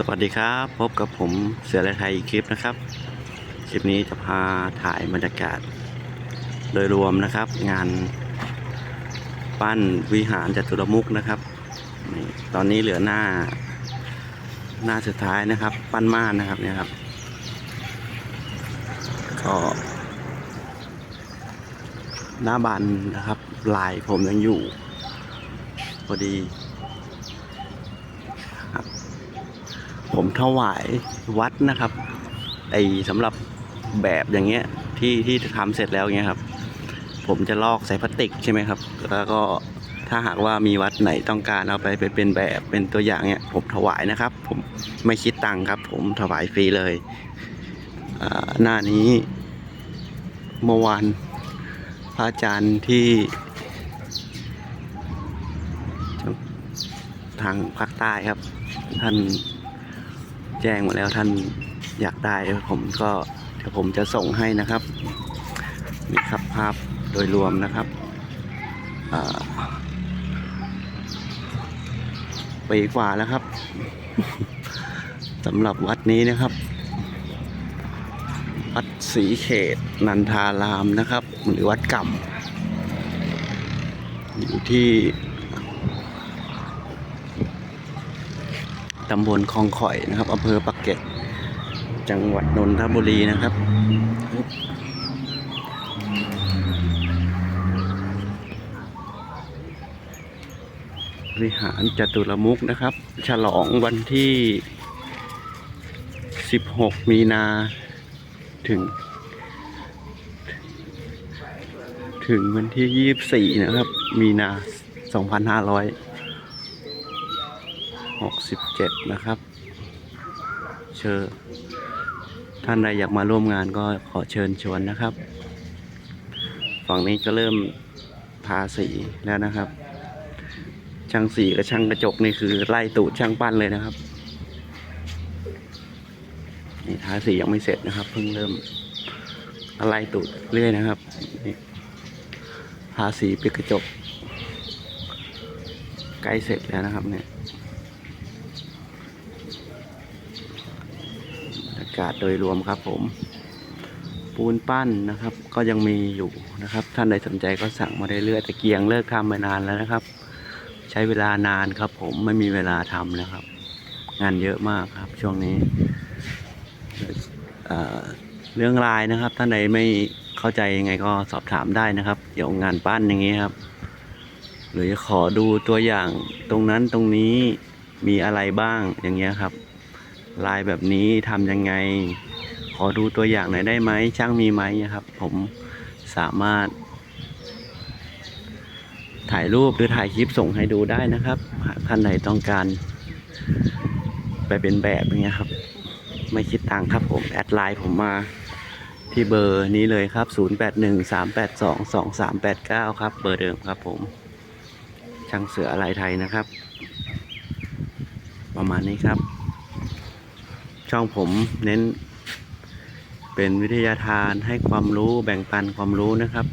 สวัสดีครับ พบกับผมเสือละไทยอีกคลิปนะครับ คลิปนี้จะพาถ่ายบรรยากาศ โดยรวมนะครับ งานปั้นวิหารจตุรมุกนะครับตอนนี้เหลือหน้า หน้าสุดท้ายนะครับ ปั้นม่านนะครับเนี่ยครับก็หน้าบันนะครับ ลายผมยังอยู่พอดี ผมถวายวัดนะครับ ไอสำหรับแบบอย่างเงี้ยที่ที่ทำเสร็จแล้วเงี้ยครับ ผมจะลอกใส่พลาสติกใช่ไหมครับ แล้วก็ถ้าหากว่ามีวัดไหนต้องการเอาไปไปเป็นแบบเป็นตัวอย่างเนี้ยผมถวายนะครับ ผมไม่คิดตังค์ครับ ผมถวายฟรีเลยอ่าหน้านี้เมื่อวานพระอาจารย์ที่ทางภาคใต้ครับ ท่าน แจ้งมาแล้วท่านอยากได้ผมก็เดี๋ยวผมจะส่งให้นะครับนี่ครับภาพโดยรวมนะครับปีกว่าแล้วครับสำหรับวัดนี้นะครับ วัดศรีเขต นันทารามนะครับ หรือวัดก่ำอยู่ที่ ตำบลคลองข่อยนะครับอำเภอปักเกร็ดจังหวัดนนทบุรีนะครับวิหารจตุรมุกนะครับ ฉลองวันที่ 16 มีนาถึง ถึงวันที่ 24 นะครับ มีนา 2500 67นะครับ เชิญท่านใดอยากมาร่วมงานก็ขอเชิญชวนนะครับ ฝั่งนี้ก็เริ่มทาสีแล้วนะครับ ช่างสีกับช่างกระจกนี่คือไล่ตูดช่างปั้นเลยนะครับนี่ทาสียังไม่เสร็จนะครับ เพิ่งเริ่มไล่ตูดเรื่อยนะครับนี่ทาสีปิดกระจก ใกล้เสร็จแล้วนะครับเนี่ย บรรยากาศโดยรวมครับผม ปูนปั้นนะครับ ก็ยังมีอยู่นะครับ ท่านใดสนใจก็สั่งมาได้เรื่อยๆตะเกียงเลิกทำไปนานแล้วนะครับ ใช้เวลานานครับ ผมไม่มีเวลาทำนะครับ งานเยอะมากครับ ช่วงนี้เรื่องลายนะครับ ท่านใดไม่เข้าใจยังไงก็สอบถามได้นะครับเกี่ยวงานปั้นอย่างนี้ครับ หรือขอดูตัวอย่างตรงนั้นตรงนี้มีอะไรบ้างอย่างเงี้ยครับ ลายแบบนี้ทำยังไง ขอดูตัวอย่างหน่อยได้ไหมช่างมีไหมนะครับ ผมสามารถ ถ่ายรูปหรือถ่ายคลิปส่งให้ดูได้นะครับหากท่านใดต้องการ ไปเป็นแบบอย่างเงี้ยครับ ไม่คิดตังค์ครับผม แอดไลน์ผมมาที่เบอร์นี้เลยครับ 0813822389 ครับ เบอร์เดิมครับผม ช่างเสืออะไรไทยนะครับ ประมาณนี้ครับ ช่องผมเน้น เป็นวิทยาทานให้ความรู้แบ่งปันความรู้นะครับ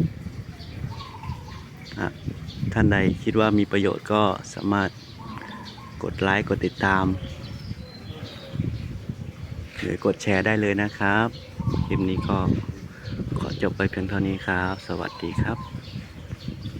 ท่านใดคิดว่ามีประโยชน์ก็สามารถกดไลค์กดติดตาม หรือกดแชร์ได้เลยนะครับ คลิปนี้ก็ขอจบไปเพียงเท่านี้ครับ สวัสดีครับ